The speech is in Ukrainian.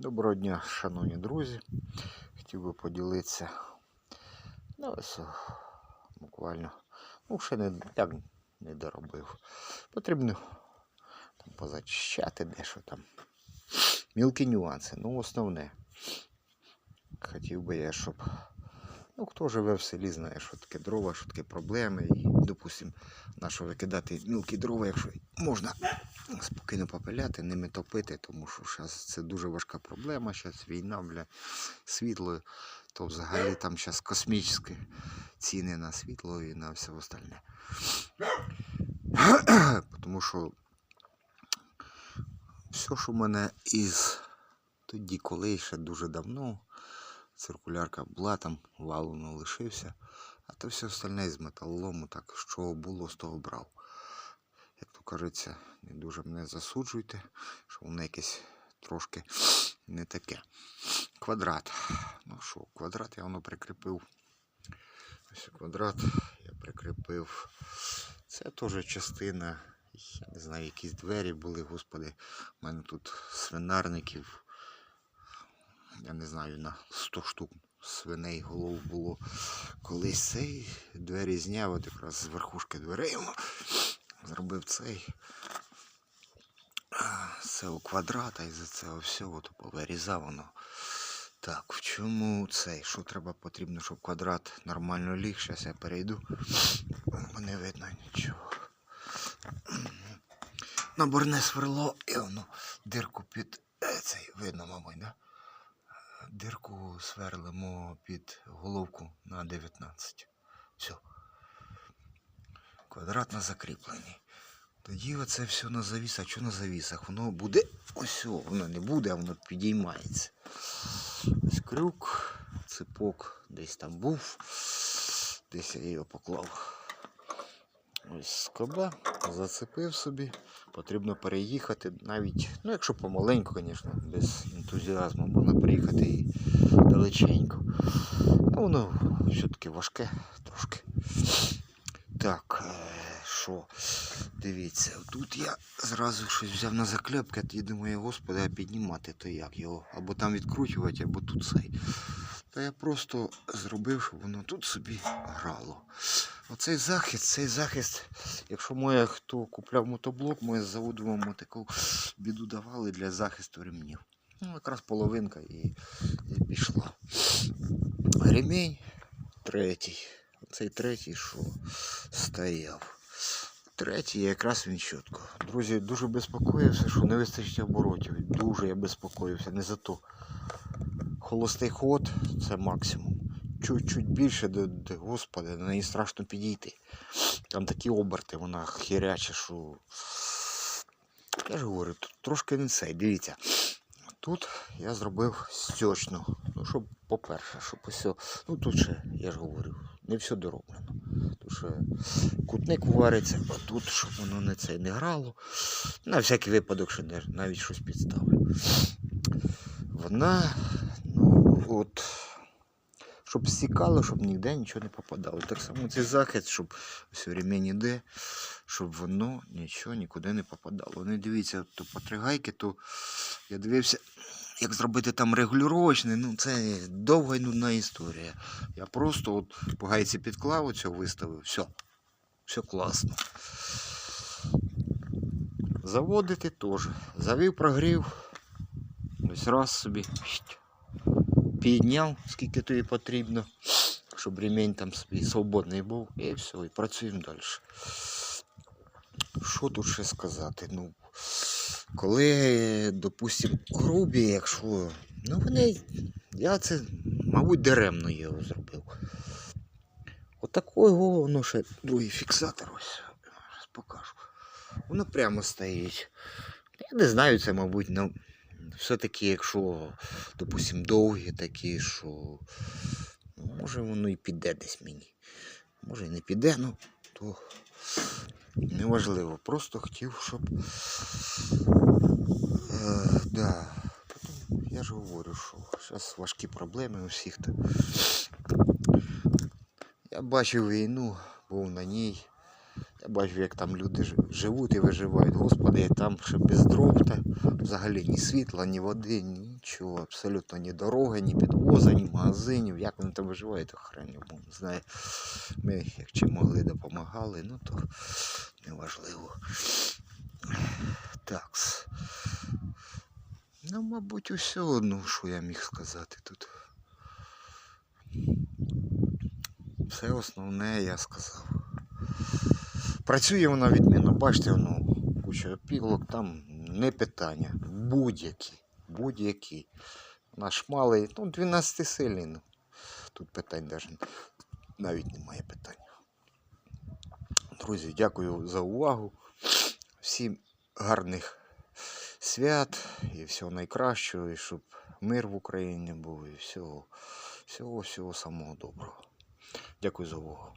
Доброго дня, шановні друзі. Хотів би поділитися. Ну, ось буквально. Ну, ще не, як не доробив. Потрібно там, позачищати дещо там. Мілкі нюанси. Ну, основне. Хотів би я, щоб. Ну, хто живе в селі, знає, що таке дрова, що таке проблеми. І, допустимо, на що викидати мілкі дрова, якщо можна спокійно попиляти, ними топити, тому що зараз це дуже важка проблема. Зараз війна, бля, світло, то взагалі там зараз космічні ціни на світло і на все остальне. Тому що все, що в мене із тоді, коли ще дуже давно, циркулярка була, там валу не лишився, а то все остальне з металолому, так що було, з того брав. Як то кажеться, не дуже мене засуджуйте, що воно якесь трошки не таке. Квадрат. Ну що, квадрат я воно прикріпив. Ось квадрат я прикріпив. Це теж частина. Я не знаю, якісь двері були, господи. У мене тут свинарників. Я не знаю, на 100 штук свиней голов було. Колись цей двері зняв, от якраз з верхушки дверей зробив цей з цього квадрата і за цього всього то повирізав воно. Так, в чому цей? Що треба потрібно, щоб квадрат нормально ліг? Зараз я перейду. О, Не видно нічого. Наборне сверло і воно дирку під е, цей видно, мабуть, да? Дирку сверлимо під головку на 19. Все. Квадрат на закріпленні. Тоді оце все на завісах. Що на завісах? Воно буде. Ось, воно не буде, а воно підіймається. Ось крюк, ципок десь там був. Десь я його поклав. Ось скоба, зацепив собі. Потрібно переїхати навіть, ну якщо помаленьку, звісно, без ентузіазму можна приїхати і далеченько. А воно все-таки важке трошки. Так, е, що, дивіться, тут я зразу щось взяв на заклепки, і думаю, господи, а піднімати то як його? Або там відкручувати, або тут цей. Та я просто зробив, щоб воно тут собі грало. Оцей захист, цей захист, якщо моє хто купляв мотоблок, моє з заводу вам таку біду давали для захисту ремнів. Ну, якраз половинка і, і пішла. Ремінь третій. Оцей третій, що стояв. Третій, якраз він чітко. Друзі, дуже безпокоївся, що не вистачить оборотів. Дуже я безпокоївся, не за то. Холостий ход це максимум. Чуть-чуть більше, де, де, господи, на неї страшно підійти. Там такі оберти, вона хіряча, що. Я ж говорю, тут трошки не цей. Дивіться. Тут я зробив стьочну. Ну, щоб, по-перше, щоб усе. Ну тут ще, я ж говорю, не все дороблено. Тут ще кутник вариться, а тут, щоб воно не це не грало. На всякий випадок, що навіть щось підставлю. Вона, ну, от, щоб стікало, щоб ніде нічого не попадало. Так само цей захист, щоб ось ремінь іде, щоб воно нічого нікуди не попадало. Не дивіться, то по три гайки, то я дивився, як зробити там регулювачний, ну це довга і нудна історія. Я просто от по гайці підклав, оцього виставив, все. Все класно. Заводити теж. Завів, прогрів. Ось раз собі. Підняв, скільки тобі потрібно, щоб ремінь там свободний був. І все, і працюємо далі. Що тут ще сказати? Ну, коли, допустим, грубі, якщо. Ну вони. Я це, мабуть, даремно його зробив. Отакого воно ще другий фіксатор ось. Покажу. Воно прямо стоїть. Я не знаю, це, мабуть, ну, все-таки, якщо, допустим, довгі такі, що. Ну, може воно і піде десь мені. Може і не піде, ну, то неважливо. Просто хотів, щоб. Е, да. Потім я ж говорю, що зараз важкі проблеми у всіх. то. Я бачив війну, був на ній. Я бачу, як там люди живуть і виживають. Господи, я там ще без дров взагалі ні світла, ні води, нічого, абсолютно ні дороги, ні підвоза, ні магазинів. Як вони там виживають, то хрен знає. Ми, як чим могли, допомагали, ну то неважливо. Так. Ну, мабуть, усе одно, що я міг сказати тут. Все основне я сказав. Працює вона відмінно. Бачите, воно куча опілок, там не питання. Будь-які. Будь-які. Наш малий, ну, 12 сильний. Ну. Тут питань навіть, навіть немає питань. Друзі, дякую за увагу. Всім гарних свят і всього найкращого, і щоб мир в Україні був, і всього, всього, всього самого доброго. Дякую за увагу.